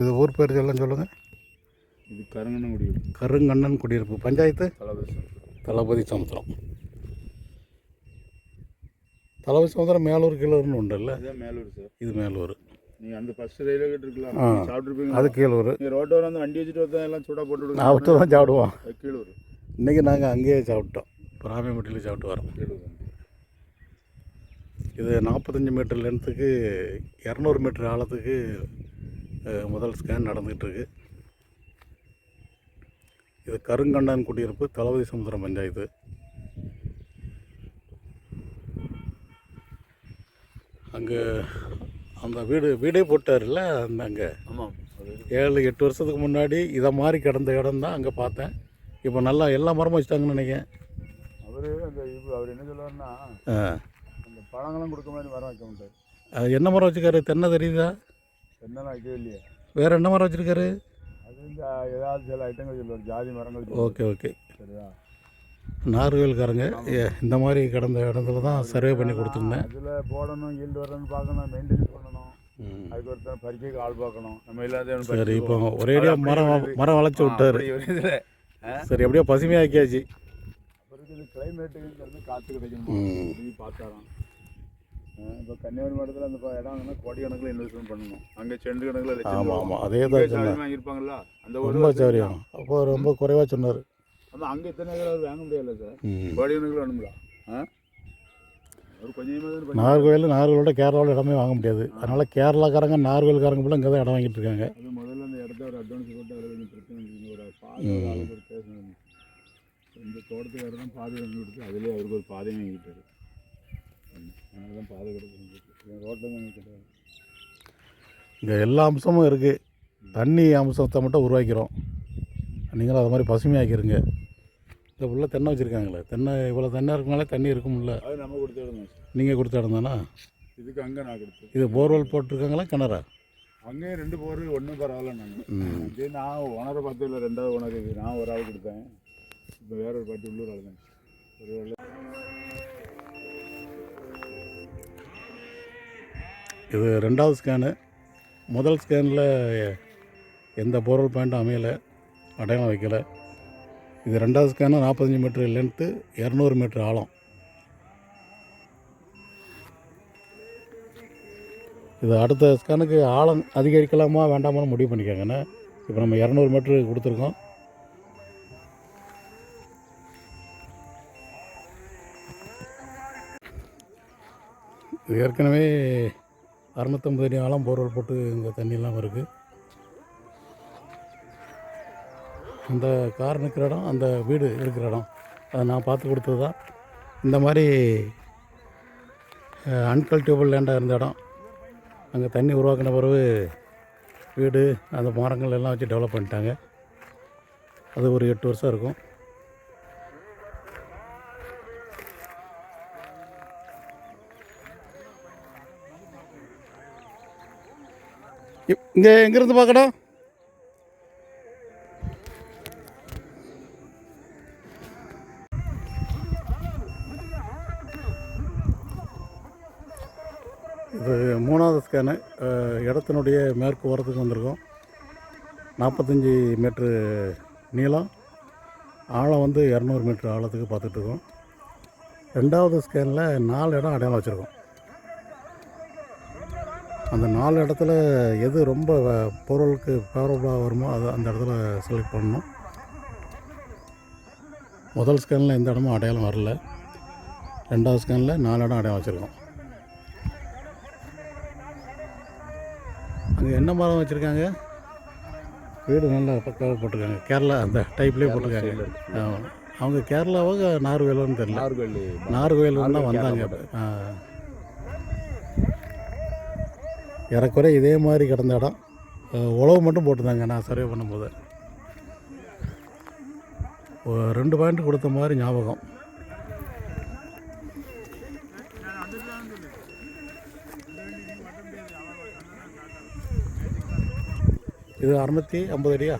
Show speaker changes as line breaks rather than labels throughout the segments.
இது ஊர் பேர் எல்லாம் சொல்லுங்கள்
இது கருங்கண்ணங்குடி
கருங்கண்ணன் குடியிருப்பு. பஞ்சாயத்து?
தளபதி
தளபதி சமுத்திரம். தளபதி சமுத்திரம் மேலூர் கீழூர்னு உண்டு இல்லை.
மேலூர் சார்.
இது மேலூர்.
நீங்கள் அந்த ஃபர்ஸ்ட் ரயில்வே கேட் இருக்கலாம். சாப்பிட்ருப்பீங்க
அது கீழூர்.
நீங்கள் ரோட்டோர வந்து வண்டி வச்சுட்டு வந்தா எல்லாம் சூடாக போட்டு விடுங்க.
நான் அவர்கிட்ட தான் சாப்பிடுவோம்.
கீழூர்.
இன்றைக்கி நாங்கள் அங்கேயே சாப்பிட்டோம். ராமியம்பட்டியில் சாப்பிட்டு வரோம்
கீழூர்.
இது நாற்பத்தஞ்சு மீட்டர் லென்த்துக்கு இரநூறு மீட்டர் ஆழத்துக்கு முதல் ஸ்கேன் நடந்துகிட்டு இருக்கு இது கருங்கண்ணன் குடியிருப்பு தளபதி சமுத்திரம் பஞ்சாயத்து. அங்கே அந்த வீடு வீடே போட்டார்ல அந்த அங்கே?
ஆமாம்
ஏழு எட்டு வருஷத்துக்கு முன்னாடி இதை மாதிரி கிடந்த இடம் தான் அங்கே பார்த்தேன். இப்போ நல்லா எல்லா மரமும் வச்சுட்டாங்கன்னு நினைக்கிறேன்.
அவர் அந்த இப்போ அவர் என்ன சொல்லுவாருன்னா
ஆ.
அந்த பழங்கள்லாம் கொடுக்க மாதிரி மரம் வைக்க மாட்டார்.
என்ன மரம் வச்சுருக்காரு தென்னை தெரியுதா?
என்னெல்லாம் வைக்கவே இல்லையே?
வேறு என்ன மரம் வச்சுருக்காரு?
அது இந்த ஏதாவது சில ஐட்டங்கள் சொல்லுவார். ஜாதி மரங்கள்.
Okay okay.
சரியா?
நார்வேல்காரங்க இந்த மாதிரி கிடந்த இடத்துல தான் சர்வே பண்ணி கொடுத்துருந்தேன்.
அதில் போடணும் ஈல்டு வரணும்னு பார்க்கணும் மெயின்டைன் பண்ணணும். அதுக்கு ஒருத்தர் பறிக்க ஆள் பார்க்கணும். நம்ம இல்லாத
சரி இப்போ ஒரேடியாக மரம் மரம் வளைச்சி விட்டாரு. சரி எப்படியோ பசுமையாக்கியாச்சு.
அப்புறம் கிளைமேட்டுக்கு வந்து காற்று கிடைக்கணும். பார்த்தாராம் இப்போ கன்னியாகுமரி மாவட்டத்தில் அந்த இடம் வந்து கோடி கணக்கில் இன்வெஸ்ட்மெண்ட் பண்ணணும். அங்கே செண்டு கணக்கில்
ஆமாம். ஆமாம் அதே தான்
சாதி
சொன்னேன்
வாங்கியிருப்பாங்கல்ல அந்த ஒரு
ரொம்ப சௌரியம் அப்போ ரொம்ப குறைவாக சொன்னார்.
ஆமாம் அங்கே இத்தனை ஏக்கர் வாங்க முடியல சார். கோடி கணக்கில் வேணுங்களா ஆ? பண்ணி
நாகர்கோவில் நாகர்கோவிலோட கேரளாவில் இடமே வாங்க முடியாது. அதனால் கேரளாக்காரங்க நாகர்கோவில்காரங்க ஃபுல்லாக இங்கே தான் இடம் வாங்கிட்டு இருக்காங்க.
அது முதல்ல அந்த இடத்த ஒரு அட்வான்ஸ் போட்டு அதில் கொஞ்சம் பிரச்சனை. ஒரு பாதை ஒரு ஒரு இந்த தோட்டத்துக்கார தான் பாதை வாங்கி கொடுத்து அதிலே அவருக்கு ஒரு பாதை வாங்கிட்டாரு அதனால தான் பாதை கிடைக்கும் ரோட்டில்
இங்கே எல்லா அம்சமும் இருக்குது தண்ணி அம்சத்தை மட்டும் உருவாக்கிறோம். நீங்களும் அது மாதிரி பசுமையாக்கிருங்க. இந்த உள்ள தென்னை வச்சுருக்காங்களே. தென்னை இவ்வளோ தென்னை இருக்குனாலே தண்ணி இருக்கும்ல
அது நம்ம கொடுத்து சார்
நீங்கள் கொடுத்த இடம் தானே
இதுக்கு அங்கே நான் கொடுத்தேன்
இது போர்வெல் போட்டிருக்காங்களா கிணறா?
அங்கேயும் ரெண்டு போர் ஒன்றும் பரவாயில்ல நாங்கள் இதே நான் ஓனரை பார்த்து இல்லை ரெண்டாவது இது நான் ஒரு ஆள் கொடுத்தேன். இப்போ வேற ஒரு பாட்டி உள்ளூர் ஆள் தான் ஒரு
இது ரெண்டாவது ஸ்கேனு முதல் ஸ்கேனில் எந்த பொருள் பாயிண்ட்டும் அமையலை. அடையாளம் வைக்கலை. இது ரெண்டாவது ஸ்கேனு நாற்பத்தஞ்சு மீட்ரு லென்த்து இரநூறு மீட்ரு ஆழம். இது அடுத்த ஸ்கேனுக்கு ஆழம் அதிகரிக்கலாமா வேண்டாமான்னு முடிவு பண்ணிக்கோங்கண்ணே. இப்போ நம்ம இரநூறு மீட்ரு கொடுத்துருக்கோம். இது ஏற்கனவே அறுநூத்தம்பது அடி ஆழம் போர்வெல் போட்டு இங்கே தண்ணியெல்லாம் வருது. அந்த கார் நிற்கிற இடம் அந்த வீடு இருக்கிற இடம். அதை நான் பார்த்து கொடுத்தது தான். இந்த மாதிரி அன்கல்டிவபிள் லேண்டாக இருந்த இடம். அங்கே தண்ணி உருவாக்கின பிறகு வீடு அந்த மரங்கள் எல்லாம் வச்சு டெவலப் பண்ணிட்டாங்க. அது ஒரு எட்டு வருஷம் இருக்கும். இங்கே எங்கேருந்து பார்க்கணும் இது மூணாவது ஸ்கேனு இடத்தினுடைய மேற்கு ஓரத்துக்கு வந்திருக்கோம். நாற்பத்தஞ்சி மீட்ரு நீளம். ஆழம் வந்து இரநூறு மீட்ரு ஆழத்துக்கு பார்த்துட்ருக்கோம் ரெண்டாவது ஸ்கேனில் நாலு இடம் அடையாளம் வச்சுருக்கோம். அந்த நாலு இடத்துல எது ரொம்ப பொருளுக்கு ஃபேவரபுளாக வருமோ அதை அந்த இடத்துல செலக்ட் பண்ணணும். முதல் ஸ்கேனில் எந்த இடமும் அடையாளம் வரல. ரெண்டாவது ஸ்கேனில் நாலு இடம் அடையாளம் வச்சுருக்கோம். அங்கே என்ன மரம் வச்சுருக்காங்க? வீடு நல்லா பக்காவாக போட்டிருக்காங்க. கேரளா அந்த டைப்லேயே போட்டிருக்காங்க. அவங்க கேரளாவாக நார்வேலோன்னு தெரியல நார்கோயில் தான் வந்தாங்க ஆ. ஏறக்குறைய இதே மாதிரி கிடந்த இடம். உழவு மட்டும் போட்டிருந்தாங்க நான் சர்வே பண்ணும்போது. ரெண்டு பாயிண்ட் கொடுத்த மாதிரி ஞாபகம். இது அறுநூத்தி ஐம்பது அடியா?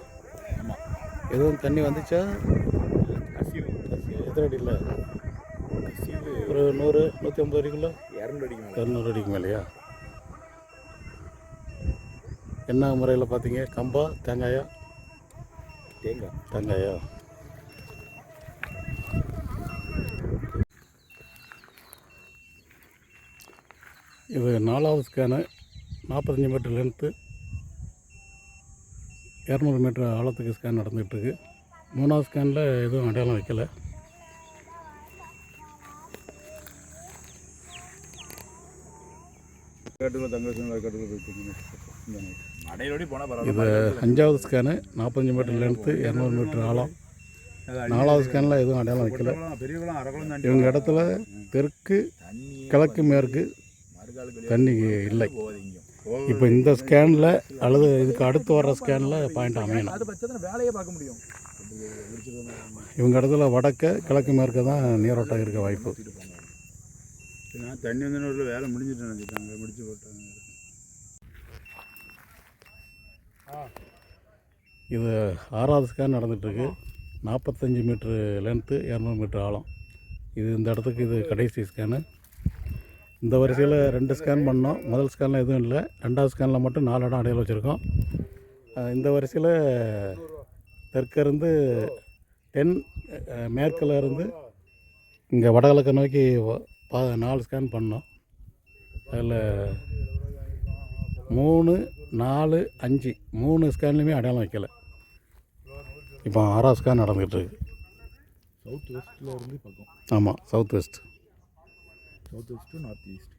ஆமாம்
எதுவும் தண்ணி வந்துச்சா? எத்தனை அடி இல்லை? ஒரு நூறு நூற்றி ஐம்பது அடிக்குள்ள?
இரநூறு அடிக்க
இரநூறு அடிக்கு மேலேயா? என்ன முறையில் பார்த்தீங்க கம்பா தேங்காயா?
தேங்காய்.
தேங்காயா? இது நாலாவது ஸ்கேனு நாற்பத்தஞ்சு மீட்டர் லென்த்து இரநூறு மீட்டர் ஆழத்துக்கு ஸ்கேன் நடந்துகிட்ருக்கு மூணாவது ஸ்கேனில் எதுவும் அடையாளம் வைக்கல.
கட்டுக்குள்ள தங்க கட்டுக்குள்ள போயிட்டு
இது அஞ்சாவது ஸ்கேனு நாற்பத்தஞ்சு மீட்டர் லென்த்து இரநூறு மீட்டர் ஆழம். நாலாவது ஸ்கேனில் எதுவும் அடையாளம் வைக்கல. இவங்க இடத்துல தெற்கு கிழக்கு மேற்கு தண்ணி இல்லை. இப்போ இந்த ஸ்கேனில் அல்லது இதுக்கு அடுத்து வர்ற ஸ்கேனில் பாயிண்ட் அமையணும். இவங்க இடத்துல வடக்க கிழக்கு மேற்கு தான் நீரோட்டம் இருக்க வாய்ப்பு.
தண்ணி வந்து வேலை முடிஞ்சிட்டு நினச்சிட்டாங்க முடிச்சு போட்டாங்க.
இது ஆறாவது ஸ்கேன் நடந்துகிட்ருக்கு நாற்பத்தஞ்சு மீட்ரு லென்த்து இரநூறு மீட்ரு ஆழம். இது இந்த இடத்துக்கு இது கடைசி ஸ்கேனு இந்த வரிசையில் ரெண்டு ஸ்கேன் பண்ணோம். முதல் ஸ்கேனில் எதுவும் இல்லை. ரெண்டாவது ஸ்கேனில் மட்டும் நாலு இடம் அடையாளம் வச்சுருக்கோம். இந்த வரிசையில் தெற்கிருந்து தென் மேற்கில் இருந்து இங்கே வடகிழக்கு நோக்கி பா நாலு ஸ்கேன் பண்ணோம். அதில் மூணு நாலு அஞ்சு. மூணு ஸ்கேன்லையுமே அடையாளம் வைக்கல. இப்போ ஆறாவது ஸ்கேன் நடந்துகிட்டு இருக்கு
சவுத் வெஸ்ட்டில் இருந்து பக்கம்.
ஆமாம் south west
south west north east